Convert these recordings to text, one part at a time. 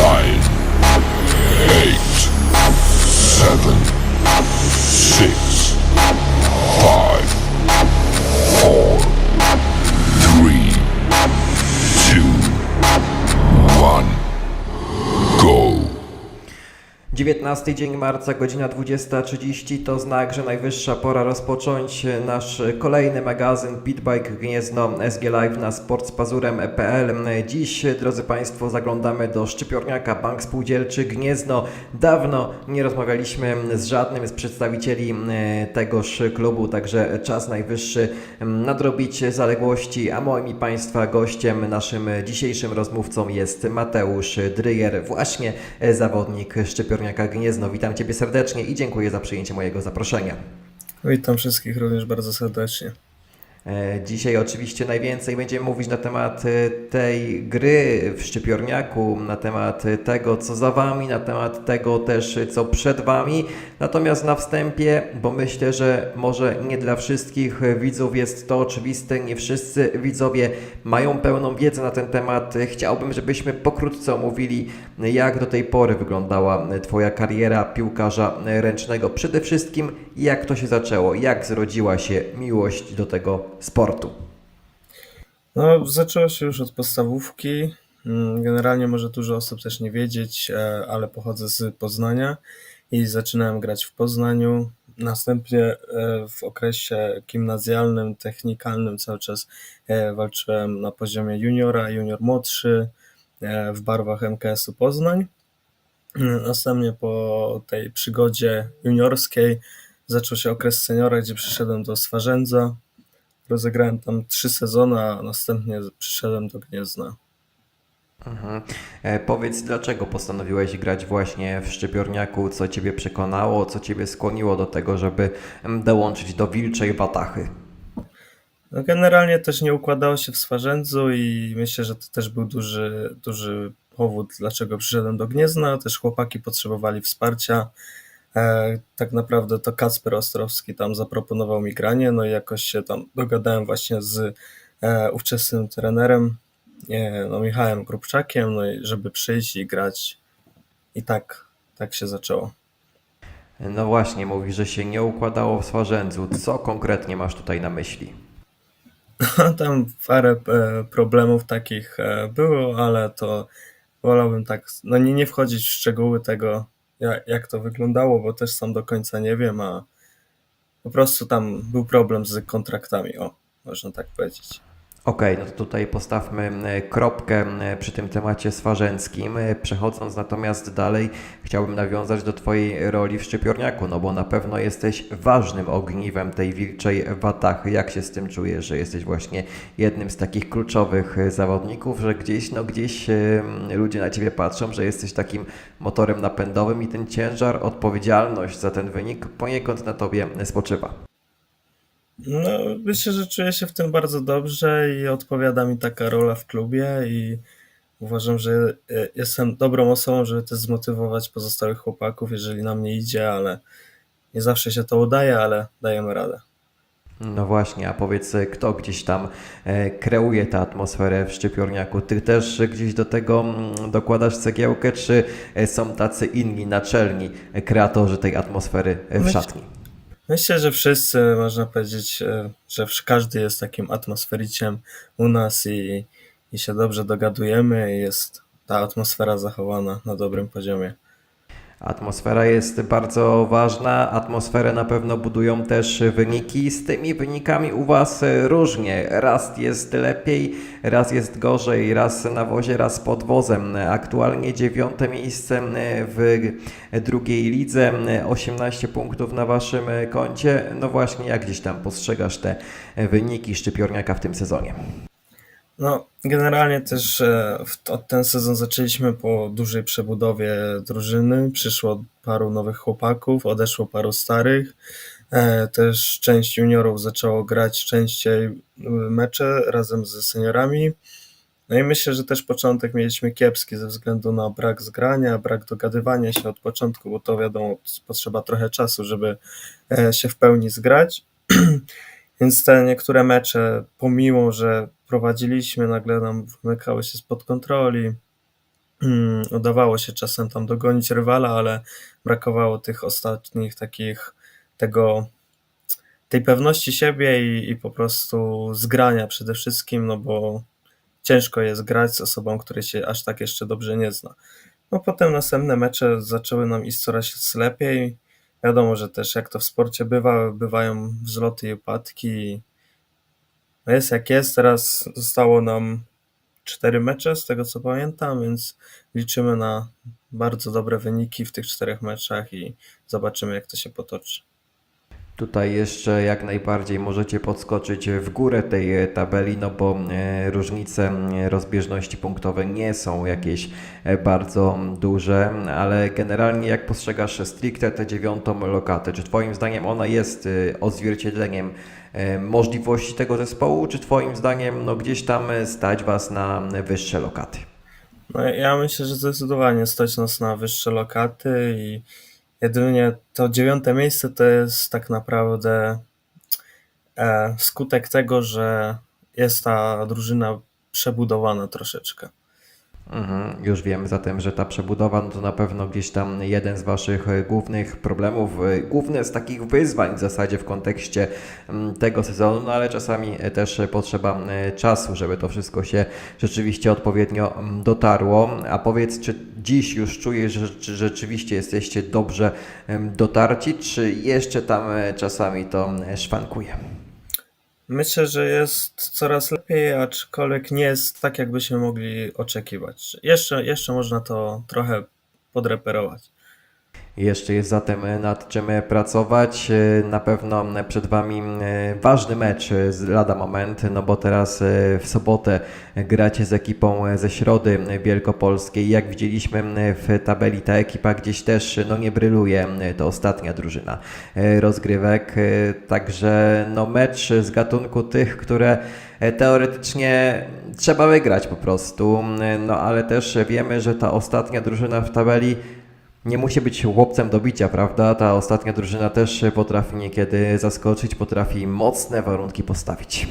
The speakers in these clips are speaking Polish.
9, 19 dzień marca, godzina 20.30 to znak, że najwyższa pora rozpocząć nasz kolejny magazyn Pitbike Gniezno SG Live na sportspazurem.pl. Dziś, drodzy Państwo, zaglądamy do szczypiorniaka Bank Spółdzielczy Gniezno. Dawno nie rozmawialiśmy z żadnym z przedstawicieli e, tegoż klubu, także czas najwyższy nadrobić zaległości, a moim i Państwa gościem, naszym dzisiejszym rozmówcą jest Mateusz Dryjer, właśnie e, zawodnik Szczypiorniaka Gniezno. Witam Ciebie serdecznie i dziękuję za przyjęcie mojego zaproszenia. Witam wszystkich również bardzo serdecznie. E, Dzisiaj oczywiście najwięcej będziemy mówić na temat e, tej gry w Szczypiorniaku, na temat e, tego, co za Wami, na temat tego też, co przed Wami. Natomiast na wstępie, bo myślę, że może nie dla wszystkich widzów jest to oczywiste, nie wszyscy widzowie mają pełną wiedzę na ten temat. Chciałbym, żebyśmy pokrótce omówili, jak do tej pory wyglądała Twoja kariera piłkarza ręcznego. Przede wszystkim, jak to się zaczęło, jak zrodziła się miłość do tego sportu. No, zaczęło się już od podstawówki. Mm, Generalnie może dużo osób też nie wiedzieć, e, ale pochodzę z Poznania i zaczynałem grać w Poznaniu. Następnie e, w okresie gimnazjalnym, technikalnym cały czas e, walczyłem na poziomie juniora, junior młodszy w barwach MKS-u Poznań. Mm, Następnie po tej przygodzie juniorskiej zaczął się okres seniora, gdzie przyszedłem do Swarzędza. Rozegrałem tam trzy sezony, a następnie przyszedłem do Gniezna. Mhm. E, powiedz, dlaczego postanowiłeś grać właśnie w Szczypiorniaku? Co Ciebie przekonało, co Ciebie skłoniło do tego, żeby mm, dołączyć do Wilczej Watachy? No generalnie też nie układało się w Swarzędzu i myślę, że to też był duży, duży powód, dlaczego przyszedłem do Gniezna. Też chłopaki potrzebowali wsparcia. E, tak naprawdę to Kacper Ostrowski tam zaproponował mi granie, no i jakoś się tam dogadałem właśnie z e, ówczesnym trenerem, e, no Michałem Grubczakiem, no i żeby przyjść i grać. I tak, tak się zaczęło. No właśnie, mówisz, że się nie układało w Swarzędzu. Co konkretnie masz tutaj na myśli? Tam parę problemów takich było, ale to wolałbym tak, no nie, nie wchodzić w szczegóły tego, jak, to wyglądało, bo też sam do końca nie wiem, a po prostu tam był problem z kontraktami, o, można tak powiedzieć. Okej, no to tutaj postawmy e, kropkę e, przy tym temacie swarzęckim. E, Przechodząc natomiast dalej, chciałbym nawiązać do Twojej roli w Szczypiorniaku, no bo na pewno jesteś ważnym ogniwem tej wilczej watachy. Jak się z tym czujesz, że jesteś właśnie jednym z takich kluczowych zawodników, że gdzieś, no gdzieś ludzie na Ciebie patrzą, że jesteś takim motorem napędowym i ten ciężar, odpowiedzialność za ten wynik poniekąd na Tobie spoczywa. No, myślę, że czuję się w tym bardzo dobrze i odpowiada mi taka rola w klubie i uważam, że jestem dobrą osobą, żeby też zmotywować pozostałych chłopaków, jeżeli nam nie idzie, ale nie zawsze się to udaje, ale dajemy radę. No właśnie, a powiedz, kto gdzieś tam e, kreuje tę atmosferę w Szczypiorniaku? Ty też gdzieś do tego mm, dokładasz cegiełkę, czy e, są tacy inni, naczelni kreatorzy tej atmosfery w szatni? Myślę, że wszyscy, można powiedzieć, e, że wsz- każdy jest takim atmosfericiem u nas i, i się dobrze dogadujemy i jest ta atmosfera zachowana na dobrym poziomie. Atmosfera jest bardzo ważna. Atmosferę na pewno budują też wyniki. Z tymi wynikami u Was różnie. Raz jest lepiej, raz jest gorzej, raz na wozie, raz pod wozem. Aktualnie dziewiąte miejsce w drugiej lidze, e, 18 punktów na Waszym koncie. No właśnie, jak gdzieś tam postrzegasz te wyniki Szczypiorniaka w tym sezonie? No, generalnie też e, od ten sezon zaczęliśmy po dużej przebudowie drużyny. Przyszło paru nowych chłopaków, odeszło paru starych. E, Też część juniorów zaczęło grać częściej y, mecze razem ze seniorami. No i myślę, że też początek mieliśmy kiepski ze względu na brak zgrania, brak dogadywania się od początku, bo to wiadomo, potrzeba trochę czasu, żeby e, się w pełni zgrać. Więc te niektóre mecze, pomimo że prowadziliśmy, nagle nam wymykało się spod kontroli. Mm, Udawało się czasem tam dogonić rywala, ale brakowało tych ostatnich takich, tego, tej pewności siebie i, i po prostu zgrania przede wszystkim, no bo ciężko jest grać z osobą, której się aż tak jeszcze dobrze nie zna. No potem następne mecze zaczęły nam iść coraz lepiej. Wiadomo, że też jak to w sporcie bywa, bywają wzloty i upadki. Jest jak jest, teraz zostało nam cztery mecze, z tego co pamiętam, więc liczymy na bardzo dobre wyniki w tych czterech meczach i zobaczymy jak to się potoczy. Tutaj jeszcze jak najbardziej możecie podskoczyć w górę tej tabeli, no bo e, różnice e, rozbieżności punktowe nie są jakieś e, bardzo duże, ale generalnie jak postrzegasz stricte tę dziewiątą lokatę, czy Twoim zdaniem ona jest odzwierciedleniem możliwości tego zespołu, czy Twoim zdaniem no gdzieś tam e, stać Was na wyższe lokaty? No ja myślę, że zdecydowanie stać nas na wyższe lokaty i jedynie to dziewiąte miejsce to jest tak naprawdę e, skutek tego, że jest ta drużyna przebudowana troszeczkę. Mhm, już wiem zatem, że ta przebudowa no to na pewno gdzieś tam jeden z Waszych e, głównych problemów, e, główne z takich wyzwań w zasadzie w kontekście tego sezonu, no ale czasami e, też potrzeba czasu, żeby to wszystko się rzeczywiście odpowiednio dotarło. A powiedz, czy dziś już czujesz, że czy rzeczywiście jesteście dobrze dotarci, czy jeszcze tam czasami to szwankuje? Myślę, że jest coraz lepiej, aczkolwiek nie jest tak, jakbyśmy mogli oczekiwać. Jeszcze, jeszcze można to trochę podreperować. Jeszcze jest zatem e, nad czym e, pracować. E, Na pewno przed Wami ważny mecz z lada moment, no bo teraz w sobotę gracie z ekipą ze Środy Wielkopolskiej. Jak widzieliśmy w tabeli, ta ekipa gdzieś też no, nie bryluje. To ostatnia drużyna rozgrywek. Także no, mecz z gatunku tych, które teoretycznie trzeba wygrać po prostu. No ale też wiemy, że ta ostatnia drużyna w tabeli nie musi być chłopcem do bicia, prawda? Ta ostatnia drużyna też potrafi niekiedy zaskoczyć, potrafi mocne warunki postawić.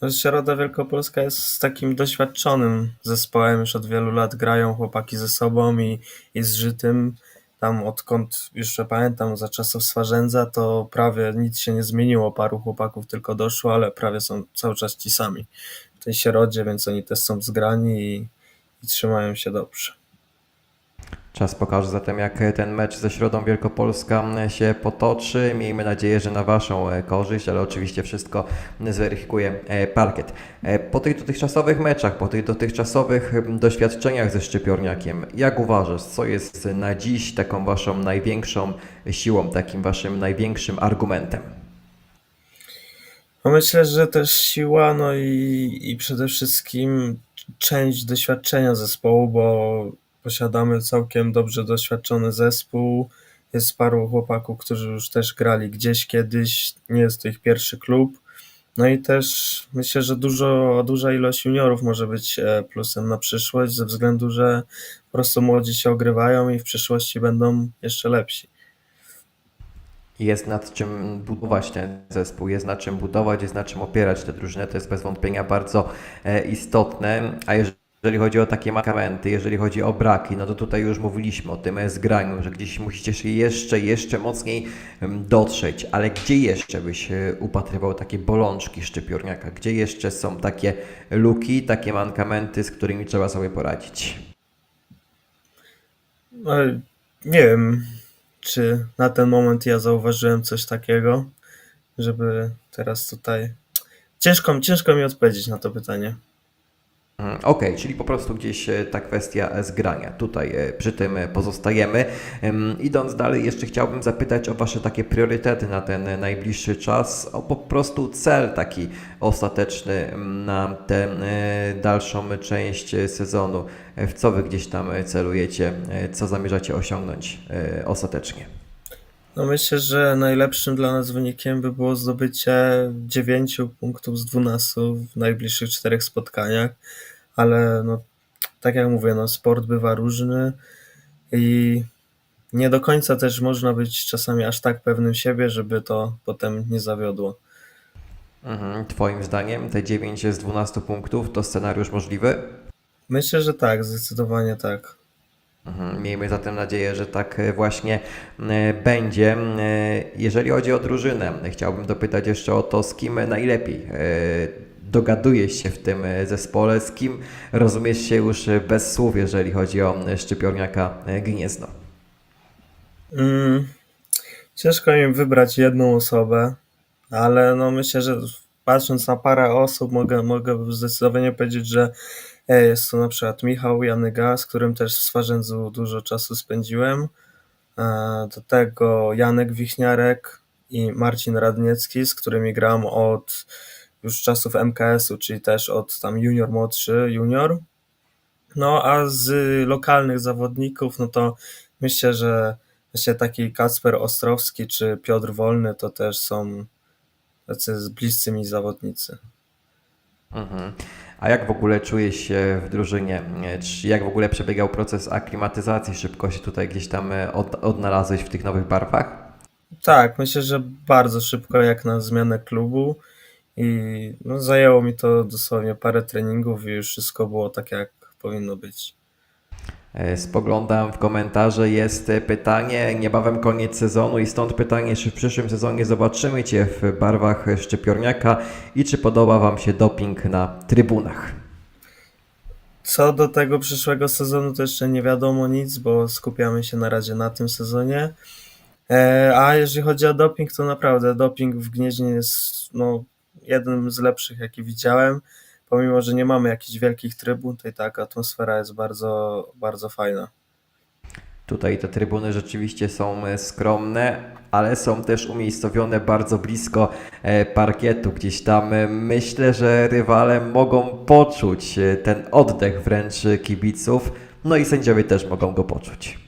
No, Środa Wielkopolska jest takim doświadczonym zespołem, już od wielu lat grają chłopaki ze sobą i, i z Żytym. Tam odkąd już pamiętam, za czasów Swarzędza, to prawie nic się nie zmieniło. Paru chłopaków tylko doszło, ale prawie są cały czas ci sami w tej Środzie, więc oni też są zgrani i, i trzymają się dobrze. Czas pokaże zatem, jak ten mecz ze Środą Wielkopolska się potoczy. Miejmy nadzieję, że na Waszą e, korzyść, ale oczywiście wszystko zweryfikuje e, parkiet. E, Po tych dotychczasowych meczach, po tych dotychczasowych doświadczeniach ze Szczypiorniakiem, jak uważasz, co jest na dziś taką Waszą największą siłą, takim Waszym największym argumentem? No myślę, że też siła, no i, i przede wszystkim część doświadczenia zespołu, bo posiadamy całkiem dobrze doświadczony zespół. Jest paru chłopaków, którzy już też grali gdzieś kiedyś, nie jest to ich pierwszy klub. No i też myślę, że dużo, duża ilość juniorów może być e, plusem na przyszłość, ze względu, że po prostu młodzi się ogrywają i w przyszłości będą jeszcze lepsi. Jest nad czym budować ten zespół, jest nad czym budować, jest nad czym opierać tę drużynę. To jest bez wątpienia bardzo e, istotne. A jeżeli chodzi o takie mankamenty, jeżeli chodzi o braki, no to tutaj już mówiliśmy o tym zgraniu, że gdzieś musicie się jeszcze, jeszcze mocniej dotrzeć. Ale gdzie jeszcze byś e, upatrywał takie bolączki szczypiorniaka? Gdzie jeszcze są takie luki, takie mankamenty, z którymi trzeba sobie poradzić? No, nie wiem, czy na ten moment ja zauważyłem coś takiego, żeby teraz tutaj. Ciężko, ciężko mi odpowiedzieć na to pytanie. Mhm, Okej, czyli po prostu gdzieś e, ta kwestia e, zgrania. Tutaj e, przy tym pozostajemy. Em, Idąc dalej, jeszcze chciałbym zapytać o Wasze takie priorytety na ten najbliższy czas, o po prostu cel taki ostateczny na tę dalszą część sezonu. W co Wy gdzieś tam celujecie, co zamierzacie osiągnąć ostatecznie? No myślę, że najlepszym dla nas wynikiem by było zdobycie 9 punktów z 12 w najbliższych czterech spotkaniach, ale no, tak jak mówię, no, sport bywa różny i nie do końca też można być czasami aż tak pewnym siebie, żeby to potem nie zawiodło. Mhm. Twoim zdaniem te 9 z 12 punktów to scenariusz możliwy? Myślę, że tak, zdecydowanie tak. Mhm. Miejmy zatem nadzieję, że tak e, właśnie e, będzie. E, Jeżeli chodzi o drużynę, chciałbym dopytać jeszcze o to, z kim najlepiej dogadujesz się w tym e, zespole, z kim rozumiesz się już e, bez słów, jeżeli chodzi o e, Szczypiorniaka Gniezno. Mm, ciężko mi wybrać jedną osobę, ale no myślę, że patrząc na parę osób, mogę, mogę zdecydowanie powiedzieć, że jest to na przykład Michał Janyga, z którym też w Swarzędzu dużo czasu spędziłem. Do tego Janek Wichniarek i Marcin Radniecki, z którymi gram od już czasów MKS-u, czyli też od tam junior młodszy, junior. No a z lokalnych zawodników, no to myślę, że właśnie taki Kacper Ostrowski czy Piotr Wolny to też są tacy bliscy mi zawodnicy. Mhm. A jak w ogóle czujesz się w drużynie? Czy jak w ogóle przebiegał proces aklimatyzacji? Szybko się tutaj gdzieś tam e, od, odnalazłeś w tych nowych barwach? Tak, myślę, że bardzo szybko jak na zmianę klubu i no, zajęło mi to dosłownie parę treningów i już wszystko było tak jak powinno być. E, Spoglądam w komentarze, jest pytanie, niebawem koniec sezonu i stąd pytanie, czy w przyszłym sezonie zobaczymy Cię w barwach Szczypiorniaka i czy podoba Wam się doping na trybunach? Co do tego przyszłego sezonu, to jeszcze nie wiadomo nic, bo skupiamy się na razie na tym sezonie. E, A jeżeli chodzi o doping, to naprawdę doping w Gnieźnie jest no, jednym z lepszych, jaki widziałem. Pomimo, że nie mamy jakichś wielkich trybun, to i tak atmosfera jest bardzo, bardzo fajna. Tutaj te trybuny rzeczywiście są e, skromne, ale są też umiejscowione bardzo blisko e, parkietu. Gdzieś tam e, myślę, że rywale mogą poczuć ten oddech wręcz kibiców, no i sędziowie też mogą go poczuć.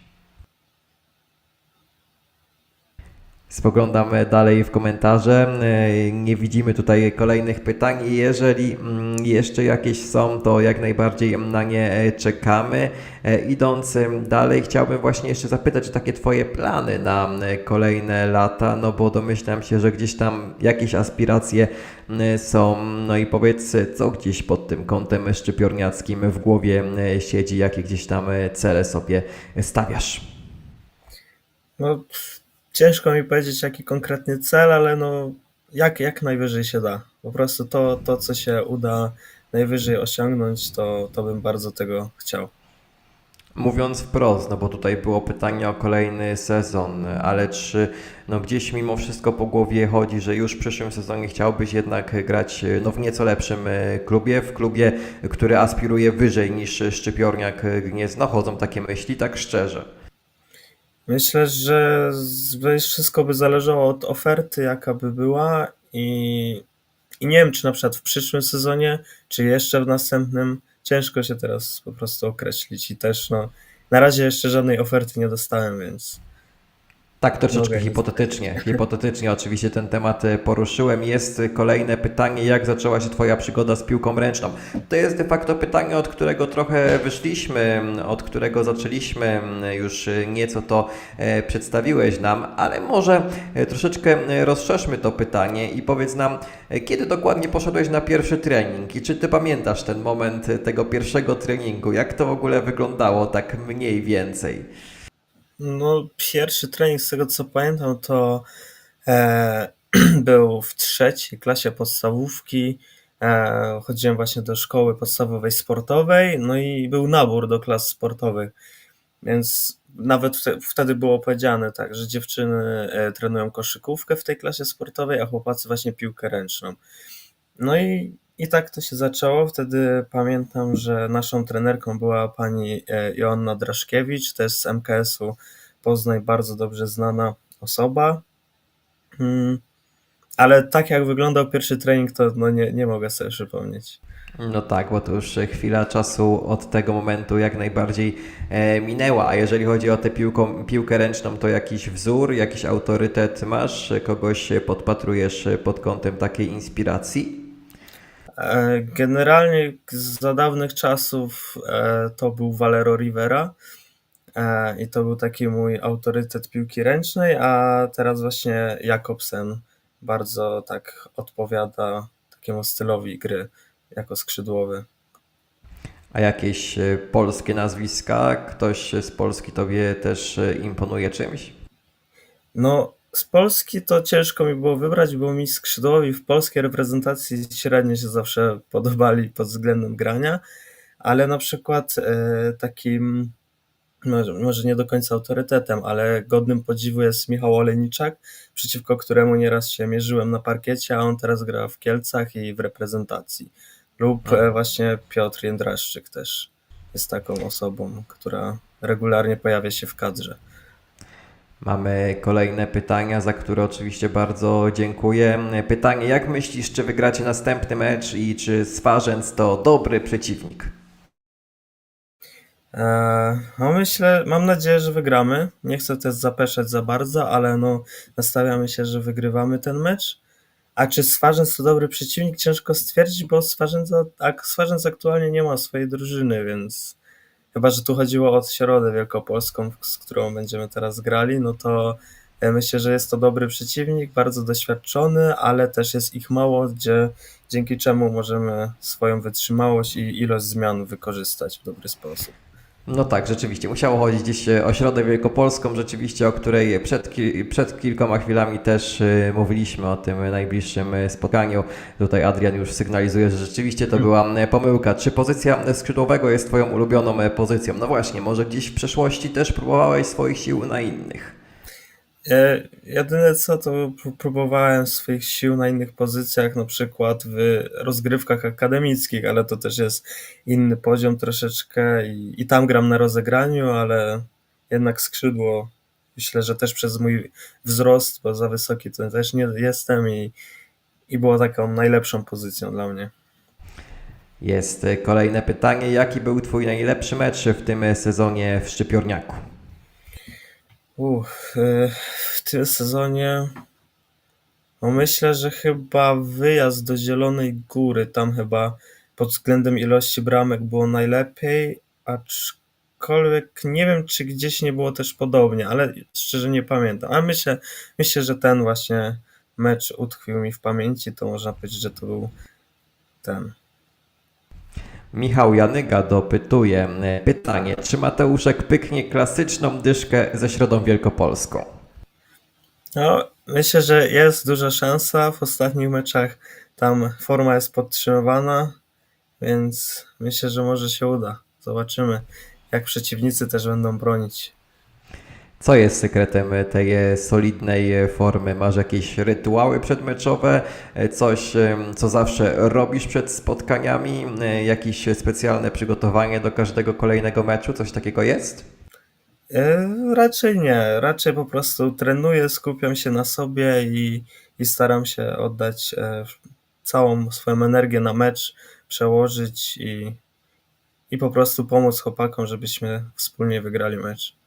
Spoglądam dalej w komentarze. E, Nie widzimy tutaj kolejnych pytań. Jeżeli mm, jeszcze jakieś są, to jak najbardziej na nie e, czekamy. E, Idąc dalej, chciałbym właśnie jeszcze zapytać o takie Twoje plany na e, kolejne lata, no bo domyślam się, że gdzieś tam jakieś aspiracje są. No i powiedz, co gdzieś pod tym kątem szczypiorniackim w głowie siedzi, jakie gdzieś tam cele sobie stawiasz? No, ciężko mi powiedzieć, jaki konkretny cel, ale no, jak, jak najwyżej się da. Po prostu to, to, co się uda najwyżej osiągnąć, to, to bym bardzo tego chciał. Mówiąc wprost, no bo tutaj było pytanie o kolejny sezon, ale czy no gdzieś mimo wszystko po głowie chodzi, że już w przyszłym sezonie chciałbyś jednak grać no w nieco lepszym e, klubie, w klubie, który aspiruje wyżej niż Szczypiorniak Gniezno? Chodzą takie myśli, tak szczerze. Myślę, że wszystko by zależało od oferty, jaka by była i, i nie wiem, czy na przykład w przyszłym sezonie, czy jeszcze w następnym. Ciężko się teraz po prostu określić i też no, na razie jeszcze żadnej oferty nie dostałem, więc Tak, troszeczkę hipotetycznie. Hipotetycznie oczywiście ten temat e, poruszyłem. Jest kolejne pytanie, jak zaczęła się Twoja przygoda z piłką ręczną? To jest de facto pytanie, od którego trochę wyszliśmy, od którego zaczęliśmy, już e, nieco to e, przedstawiłeś nam, ale może troszeczkę rozszerzmy to pytanie i powiedz nam, kiedy dokładnie poszedłeś na pierwszy trening i czy Ty pamiętasz ten moment tego pierwszego treningu? Jak to w ogóle wyglądało tak mniej więcej? No, pierwszy trening, z tego co pamiętam, to e, był w trzeciej klasie podstawówki. E, chodziłem właśnie do szkoły podstawowej sportowej, no i był nabór do klas sportowych. Więc nawet wte- wtedy było powiedziane tak, że dziewczyny e, trenują koszykówkę w tej klasie sportowej, a chłopacy właśnie piłkę ręczną. No i, i tak to się zaczęło. Wtedy pamiętam, że naszą trenerką była pani e, Joanna Draszkiewicz, też z MKS-u Poznań, bardzo dobrze znana osoba. Mm, Ale tak jak wyglądał pierwszy trening, to no nie, nie mogę sobie przypomnieć. No tak, bo to już chwila czasu od tego momentu jak najbardziej e, minęła. A jeżeli chodzi o tę piłką, piłkę ręczną, to jakiś wzór, jakiś autorytet masz? Kogoś podpatrujesz pod kątem takiej inspiracji? E, Generalnie za dawnych czasów e, to był Valero Rivera e, i to był taki mój autorytet piłki ręcznej, a teraz właśnie Jakobsen bardzo tak odpowiada takiemu stylowi gry jako skrzydłowy. A jakieś polskie nazwiska? Ktoś z Polski tobie też imponuje czymś? No, z Polski to ciężko mi było wybrać, bo mi skrzydłowi w polskiej reprezentacji średnio się zawsze podobali pod względem grania, ale na przykład e, takim, może, nie do końca autorytetem, ale godnym podziwu jest Michał Olejniczak, przeciwko któremu nieraz się mierzyłem na parkiecie, a on teraz gra w Kielcach i w reprezentacji. Lub e, właśnie Piotr Jędraszczyk też jest taką osobą, która regularnie pojawia się w kadrze. Mamy kolejne pytania, za które oczywiście bardzo dziękuję. Pytanie, jak myślisz, czy wygracie następny mecz i czy Swarzędz to dobry przeciwnik? Eee, No myślę, mam nadzieję, że wygramy. Nie chcę też zapeszać za bardzo, ale no nastawiamy się, że wygrywamy ten mecz. A czy Swarzędz to dobry przeciwnik? Ciężko stwierdzić, bo Swarzędz, ak- Swarzędz aktualnie nie ma swojej drużyny, więc chyba, że tu chodziło o Środę Wielkopolską, z którą będziemy teraz grali, no to e, myślę, że jest to dobry przeciwnik, bardzo doświadczony, ale też jest ich mało, gdzie, dzięki czemu możemy swoją wytrzymałość i ilość zmian wykorzystać w dobry sposób. No tak, rzeczywiście. Musiało chodzić gdzieś e, o Środę Wielkopolską, rzeczywiście, o której przed, ki- przed kilkoma chwilami też e, mówiliśmy o tym najbliższym e, spotkaniu. Tutaj Adrian już sygnalizuje, że rzeczywiście to była pomyłka. Czy pozycja skrzydłowego jest Twoją ulubioną pozycją? No właśnie, może gdzieś w przeszłości też próbowałeś swoich sił na innych. E, Jedyne co, to pró- próbowałem swoich sił na innych pozycjach, na przykład w rozgrywkach akademickich, ale to też jest inny poziom troszeczkę i, i tam gram na rozegraniu, ale jednak skrzydło myślę, że też przez mój wzrost, bo za wysoki to też nie jestem i, i było taką najlepszą pozycją dla mnie. Jest e, kolejne pytanie. Jaki był Twój najlepszy mecz w tym sezonie w Szczypiorniaku? Uff, y, w tym sezonie no myślę, że chyba wyjazd do Zielonej Góry, tam chyba pod względem ilości bramek było najlepiej, aczkolwiek nie wiem, czy gdzieś nie było też podobnie, ale szczerze nie pamiętam. Ale myślę, myślę, że ten właśnie mecz utkwił mi w pamięci, to można powiedzieć, że to był ten. Michał Janyga dopytuje e, pytanie, czy Mateuszek pyknie klasyczną dyszkę ze Środą Wielkopolską? No, myślę, że jest duża szansa. W ostatnich meczach tam forma jest podtrzymywana, więc myślę, że może się uda. Zobaczymy, jak przeciwnicy też będą bronić. Co jest sekretem tej solidnej formy? Masz jakieś rytuały przedmeczowe? Coś, co zawsze robisz przed spotkaniami? Jakieś specjalne przygotowanie do każdego kolejnego meczu? Coś takiego jest? E, Raczej nie, raczej po prostu trenuję, skupiam się na sobie i, i staram się oddać e, całą swoją energię na mecz, przełożyć i, i po prostu pomóc chłopakom, żebyśmy wspólnie wygrali mecz.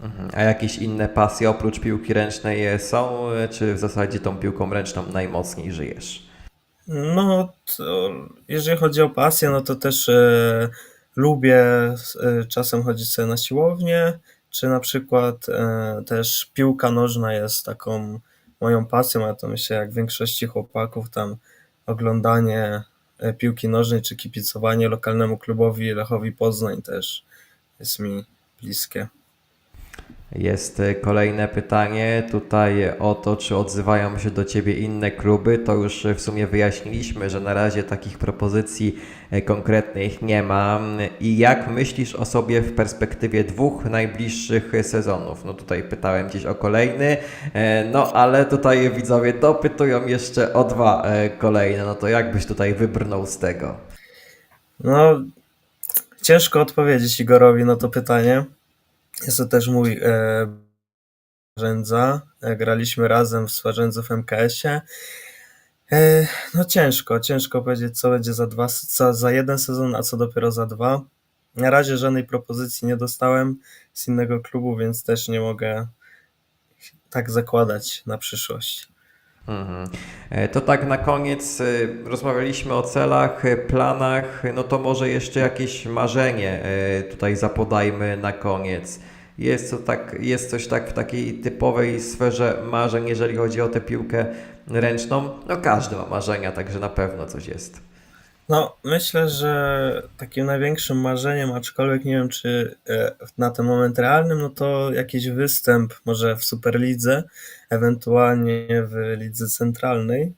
Mhm. A jakieś inne pasje oprócz piłki ręcznej są? Czy w zasadzie tą piłką ręczną najmocniej żyjesz? No, jeżeli chodzi o pasję, no to też e, lubię e, czasem chodzić sobie na siłownię, czy na przykład e, też piłka nożna jest taką moją pasją, a to myślę jak większości chłopaków tam oglądanie e, piłki nożnej czy kibicowanie lokalnemu klubowi Lechowi Poznań też jest mi bliskie. Jest e, kolejne pytanie tutaj o to, czy odzywają się do Ciebie inne kluby. To już e, w sumie wyjaśniliśmy, że na razie takich propozycji e, konkretnych nie ma. I jak myślisz o sobie w perspektywie dwóch najbliższych sezonów? No tutaj pytałem gdzieś o kolejny, no ale tutaj widzowie dopytują jeszcze o dwa kolejne. No to jak byś tutaj wybrnął z tego? No, ciężko odpowiedzieć Igorowi na to pytanie. Jest to też mój e, Swarzędza. E, graliśmy razem w Swarzędzu w MKS-ie. E, no ciężko, ciężko powiedzieć, co będzie za, dwa, co za jeden sezon, a co dopiero za dwa. Na razie żadnej propozycji nie dostałem z innego klubu, więc też nie mogę tak zakładać na przyszłość. Mhm. E, To tak na koniec e, rozmawialiśmy o celach, e, planach, no to może jeszcze jakieś marzenie tutaj zapodajmy na koniec. Jest, to tak, jest coś tak w takiej typowej sferze marzeń, jeżeli chodzi o tę piłkę ręczną. No każdy ma marzenia, także na pewno coś jest. No, myślę, że takim największym marzeniem, aczkolwiek nie wiem, czy e, na ten moment realnym, no to jakiś występ może w Superlidze, ewentualnie w Lidze Centralnej.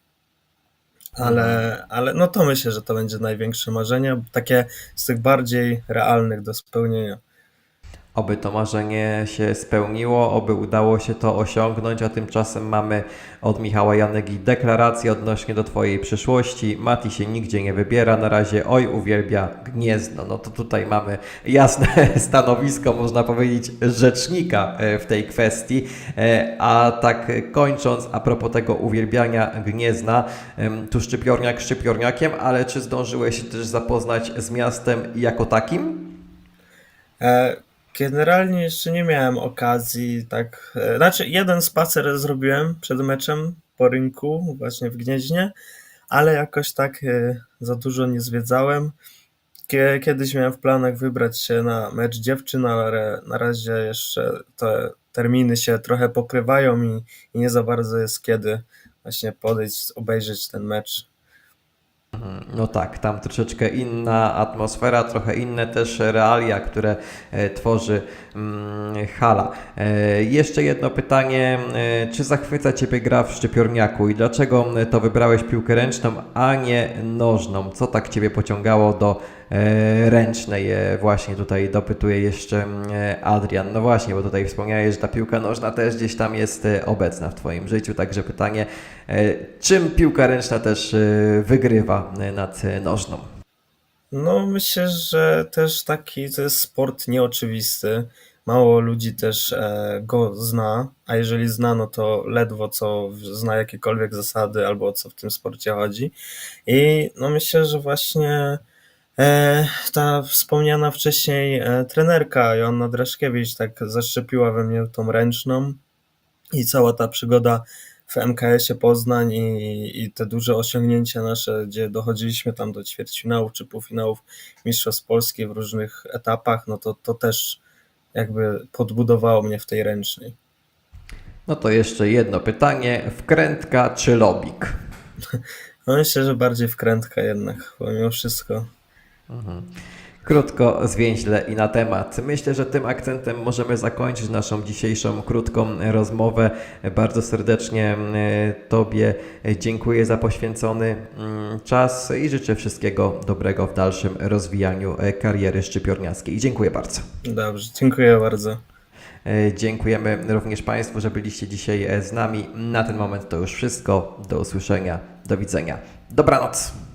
Ale, ale no to myślę, że to będzie największe marzenie, takie z tych bardziej realnych do spełnienia. Oby to marzenie się spełniło, oby udało się to osiągnąć, a tymczasem mamy od Michała Janegi deklarację odnośnie do Twojej przyszłości. Mati się nigdzie nie wybiera na razie, oj uwielbia Gniezno. No to tutaj mamy jasne stanowisko, można powiedzieć, rzecznika e, w tej kwestii. E, A tak kończąc, a propos tego uwielbiania Gniezna, tu szczypiorniak szczypiorniakiem, ale czy zdążyłeś się też zapoznać z miastem jako takim? E, Generalnie jeszcze nie miałem okazji, tak. e, Znaczy, jeden spacer zrobiłem przed meczem po rynku, właśnie w Gnieźnie, ale jakoś tak e, za dużo nie zwiedzałem. Kie- Kiedyś miałem w planach wybrać się na mecz dziewczyn, ale na razie jeszcze te terminy się trochę pokrywają i, i nie za bardzo jest kiedy właśnie podejść, obejrzeć ten mecz. No tak, tam troszeczkę inna atmosfera, trochę inne też realia, które e, tworzy mm, hala. E, jeszcze jedno pytanie, e, czy zachwyca Ciebie gra w szczypiorniaku i dlaczego to wybrałeś piłkę ręczną, a nie nożną? Co tak Ciebie pociągało do e, ręcznej? E, właśnie tutaj dopytuje jeszcze mm, e, Adrian. No właśnie, bo tutaj wspomniałeś, że ta piłka nożna też gdzieś tam jest e, obecna w Twoim życiu, także pytanie, czym piłka ręczna też wygrywa nad nożną? No, myślę, że też taki to jest sport nieoczywisty. Mało ludzi też go zna, a jeżeli zna, no to ledwo co zna jakiekolwiek zasady albo o co w tym sporcie chodzi. I no myślę, że właśnie ta wspomniana wcześniej e, trenerka Joanna Dreszkiewicz tak zaszczepiła we mnie tą ręczną i cała ta przygoda w MKS-ie Poznań i, i te duże osiągnięcia nasze, gdzie dochodziliśmy tam do ćwierćfinałów czy półfinałów Mistrzostw Polski w różnych etapach, no to, to też jakby podbudowało mnie w tej ręcznej. No to jeszcze jedno pytanie, wkrętka czy lobik? No myślę, że bardziej wkrętka jednak, pomimo wszystko. Krótko, zwięźle i na temat. Myślę, że tym akcentem możemy zakończyć naszą dzisiejszą krótką rozmowę. Bardzo serdecznie e, Tobie dziękuję za poświęcony mm, czas i życzę wszystkiego dobrego w dalszym rozwijaniu e, kariery szczypiorniackiej. Dziękuję bardzo. Dobrze, dziękuję bardzo. E, Dziękujemy również Państwu, że byliście dzisiaj z nami. Na ten moment to już wszystko. Do usłyszenia, do widzenia. Dobranoc.